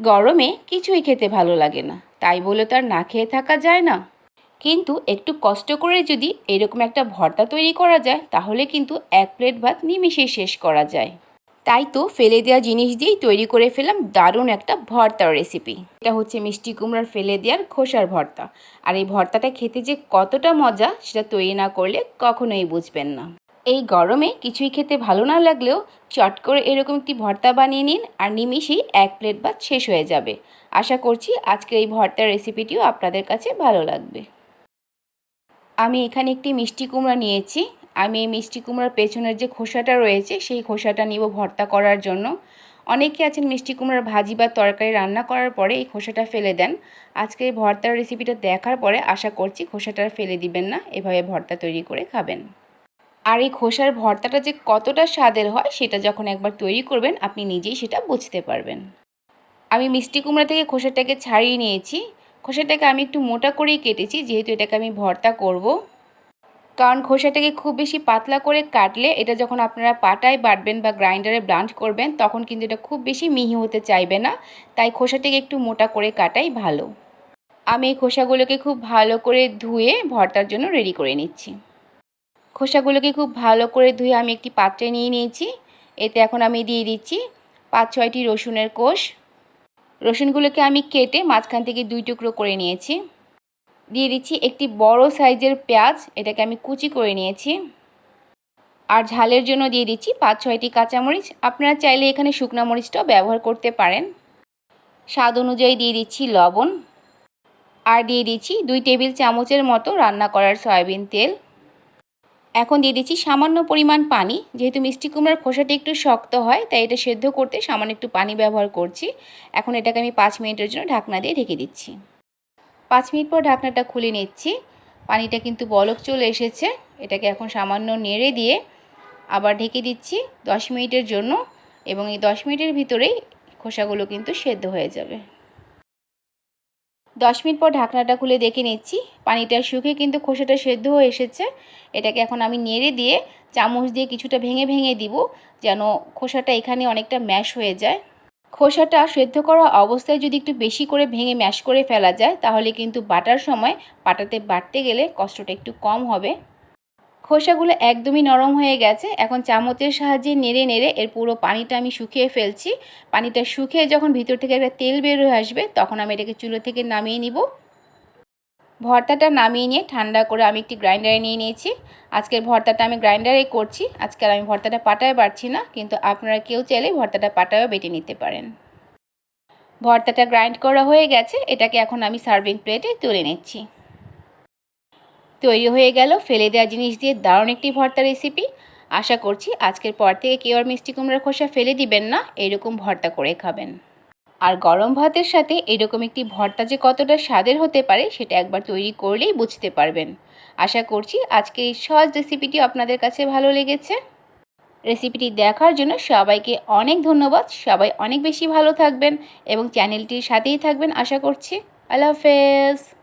গরমে কিছুই খেতে ভালো লাগে না। তাই বলে তো আর না খেয়ে থাকা যায় না। কিন্তু একটু কষ্ট করে যদি এরকম একটা ভর্তা তৈরি করা যায়, তাহলে কিন্তু এক প্লেট ভাত নিমিশেই শেষ করা যায়। তাই তো ফেলে দেওয়া জিনিস দিয়েই তৈরি করে ফেলাম দারুণ একটা ভর্তার রেসিপি এটা হচ্ছে মিষ্টি কুমড়ার ফেলে দেওয়ার খোসার ভর্তা। আর এই ভর্তাটা খেতে যে কতটা মজা, সেটা তৈরি না করলে কখনোই বুঝবেন না। এই গরমে কিছুই খেতে ভালো না লাগলেও চট করে এরকম একটি ভর্তা বানিয়ে নিন আর নিমিশেই এক প্লেট ভাত শেষ হয়ে যাবে। আশা করছি আজকের এই ভর্তার রেসিপিটিও আপনাদের কাছে ভালো লাগবে। আমি এখানে একটি মিষ্টি কুমড়া নিয়েছি। আমি এই মিষ্টি কুমড়ার পেছনের যে খোসাটা রয়েছে, সেই খোসাটা নিব ভর্তা করার জন্য। অনেকে আছেন মিষ্টি কুমড়ার ভাজি বা তরকারি রান্না করার পরে এই খোসাটা ফেলে দেন। আজকে এই ভর্তার রেসিপিটা দেখার পরে আশা করছি খোসাটা ফেলে দিবেন না। এভাবে ভর্তা তৈরি করে খাবেন। আর এই খোসার ভর্তাটা যে কতটা স্বাদের হয়, সেটা যখন একবার তৈরি করবেন, আপনি নিজেই সেটা বুঝতে পারবেন। আমি মিষ্টি কুমড়া থেকে খোসাটাকে ছাড়িয়ে নিয়েছি। খোসাটাকে আমি একটু মোটা করেই কেটেছি, যেহেতু এটাকে আমি ভর্তা করব। কারণ খোসাটাকে খুব বেশি পাতলা করে কাটলে এটা যখন আপনারা পাটায় বাটবেন বা গ্রাইন্ডারে ব্লান্ড করবেন, তখন কিন্তু এটা খুব বেশি মিহি হতে চাইবে না। তাই খোসাটাকে একটু মোটা করে কাটাই ভালো। আমি এই খোসাগুলোকে খুব ভালো করে ধুয়ে ভর্তার জন্য রেডি করে নিচ্ছি। খোসাগুলোকে খুব ভালো করে ধুয়ে আমি একটি পাত্রে নিয়ে নিয়েছি। এতে এখন আমি দিয়ে দিচ্ছি পাঁচ ছয়টি রসুনের কোষ। রসুনগুলোকে আমি কেটে মাঝখান থেকে দুই টুকরো করে নিয়েছি। দিয়ে দিচ্ছি একটি বড় সাইজের পেঁয়াজ, এটাকে আমি কুচি করে নিয়েছি। আর ঝালের জন্য দিয়ে দিচ্ছি পাঁচ ছয়টি কাঁচামরিচ। আপনারা চাইলে এখানে শুকনো মরিচটাও ব্যবহার করতে পারেন। স্বাদ অনুযায়ী দিয়ে দিচ্ছি লবণ। আর দিয়ে দিচ্ছি দুই টেবিল চামচের মতো রান্না করার সয়াবিন তেল। এখন দিয়ে দিচ্ছি সামান্য পরিমাণ পানি। যেহেতু মিষ্টি কুমড়ার খোসাটি একটু শক্ত হয়, তাই এটা সেদ্ধ করতে সামান্য একটু পানি ব্যবহার করছি। এখন এটাকে আমি পাঁচ মিনিটের জন্য ঢাকনা দিয়ে ঢেকে দিচ্ছি। পাঁচ মিনিট পর ঢাকনাটা খুলে নিচ্ছি। পানিটা কিন্তু বলক চলে এসেছে। এটাকে এখন সামান্য নেড়ে দিয়ে আবার ঢেকে দিচ্ছি দশ মিনিটের জন্য এবং এই দশ মিনিটের ভিতরেই খোসাগুলো কিন্তু সেদ্ধ হয়ে যাবে। দশ মিনিট পর ঢাকনাটা খুলে দেখে নিচ্ছি। পানিটা শুকিয়ে কিন্তু খোসাটা সেদ্ধ হয়ে এসেছে। এটাকে এখন আমি নেড়ে দিয়ে চামচ দিয়ে কিছুটা ভেঙে ভেঙে দিব যেন খোসাটা এখানে অনেকটা ম্যাশ হয়ে যায়। খোসাটা সেদ্ধ করা অবস্থায় যদি একটু বেশি করে ভেঙে ম্যাশ করে ফেলা যায়, তাহলে কিন্তু বাটার সময় পাটাতে বাটতে গেলে কষ্টটা একটু কম হবে। খোসাগুলো একদমই নরম হয়ে গেছে। এখন চামচের সাহায্যে নেড়ে নেড়ে এর পুরো পানিটা আমি শুকিয়ে ফেলছি। পানিটা শুকিয়ে যখন ভিতর থেকে একটা তেল বের হয়ে আসবে, তখন আমি এটাকে চুলো থেকে নামিয়ে নিব। ভর্তাটা নামিয়ে নিয়ে ঠান্ডা করে আমি একটি গ্রাইন্ডারে নিয়ে নিয়েছি। আজকের ভর্তাটা আমি গ্রাইন্ডারে করছি। আজকাল আমি ভর্তাটা পাটায় পারছি না, কিন্তু আপনারা কেউ চাইলে ভর্তাটা পাটায়ও বেটে নিতে পারেন। ভর্তাটা গ্রাইন্ড করা হয়ে গেছে, এটাকে এখন আমি সার্ভিং প্লেটে তুলে নিচ্ছি। তৈরি হয়ে গেল ফেলে দেওয়া জিনিস দিয়ে দারুণ একটি ভর্তা রেসিপি আশা করছি আজকের পর থেকে কেউ আর মিষ্টি কুমড়ার খোসা ফেলে দিবেন না, এরকম ভর্তা করে খাবেন। আর গরম ভাতের সাথে এরকম একটি ভর্তা যে কতটা স্বাদের হতে পারে, সেটা একবার তৈরি করলেই বুঝতে পারবেন। আশা করছি আজকের এই সহজ রেসিপিটি আপনাদের কাছে ভালো লেগেছে। রেসিপিটি দেখার জন্য সবাইকে অনেক ধন্যবাদ। সবাই অনেক বেশি ভালো থাকবেন এবং চ্যানেলটির সাথেই থাকবেন, আশা করছি। আল্লাহ হাফেজ।